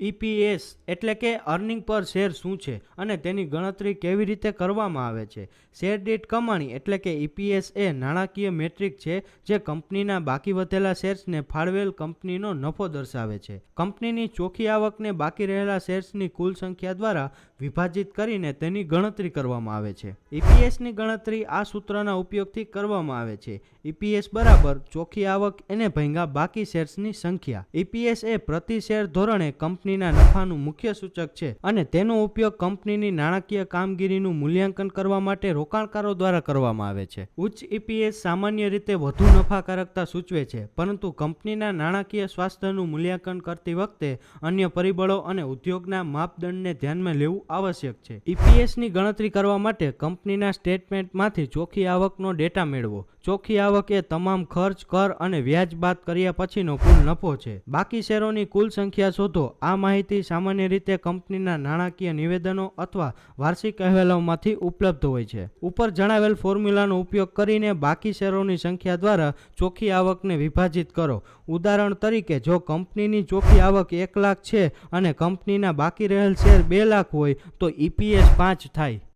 EPS એટલે કે earning પર શેર શું છે અને તેની ગણતરી કેવી રીતે કરવામાં આવે છે? શેર દીઠ કમાણી એટલે કે ઈપીએસ એ નાણાકીય મેટ્રિક છે જે કંપનીના બાકી વધેલા શેર્સને ફાળવેલ કંપનીનો નફો દર્શાવે છે. કંપનીની ચોખ્ખી આવકને બાકી રહેલા શેર્સની કુલ સંખ્યા દ્વારા વિભાજિત કરીને તેની ગણતરી કરવામાં આવે છે. ઈપીએસની ગણતરી આ સૂત્રના ઉપયોગથી કરવામાં આવે છે. ઈપીએસ બરાબર ચોખ્ખી આવક એને ભેગા બાકી શેર્સની સંખ્યા. ઈપીએસ એ પ્રતિ શેર ધોરણે કંપનીના નફાનું મુખ્ય સૂચક છે અને તેનો ઉપયોગ કંપનીની નાણાકીય કામગીરીનું મૂલ્યાંકન કરવા માટે રોકાણકારો દ્વારા કરવામાં આવે છે. ઉચ્ચ ઈપીએસ સામાન્ય રીતે વધુ નફાકારકતા સૂચવે છે, પરંતુ કંપનીના નાણાકીય સ્વાસ્થ્યનું મૂલ્યાંકન કરતી વખતે અન્ય પરિબળો અને ઉદ્યોગના માપદંડને ધ્યાનમાં લેવું આવશ્યક છે. ઈપીએસની ગણતરી કરવા માટે કંપનીના સ્ટેટમેન્ટમાંથી ચોખ્ખી આવકનો ડેટા મેળવો. ચોખ્ખી આવક એ તમામ ખર્ચ, કર અને વ્યાજ બાદ કર્યા પછીનો કુલ નફો છે. બાકી શેરોની કુલ સંખ્યા શોધો. આ માહિતી સામાન્ય રીતે કંપનીના નાણાકીય નિવેદનો અથવા વાર્ષિક અહેવાલોમાંથી ઉપલબ્ધ હોય છે. ઉપર જણાવેલ ફોર્મ્યુલાનો ઉપયોગ કરીને બાકી શેરોની સંખ્યા દ્વારા ચોખ્ખી આવકને વિભાજિત કરો. ઉદાહરણ તરીકે, જો કંપનીની ચોખ્ખી આવક એક લાખ છે અને કંપનીના બાકી રહેલ શેર બે લાખ હોય, તો ઈપીએસ પાંચ થાય.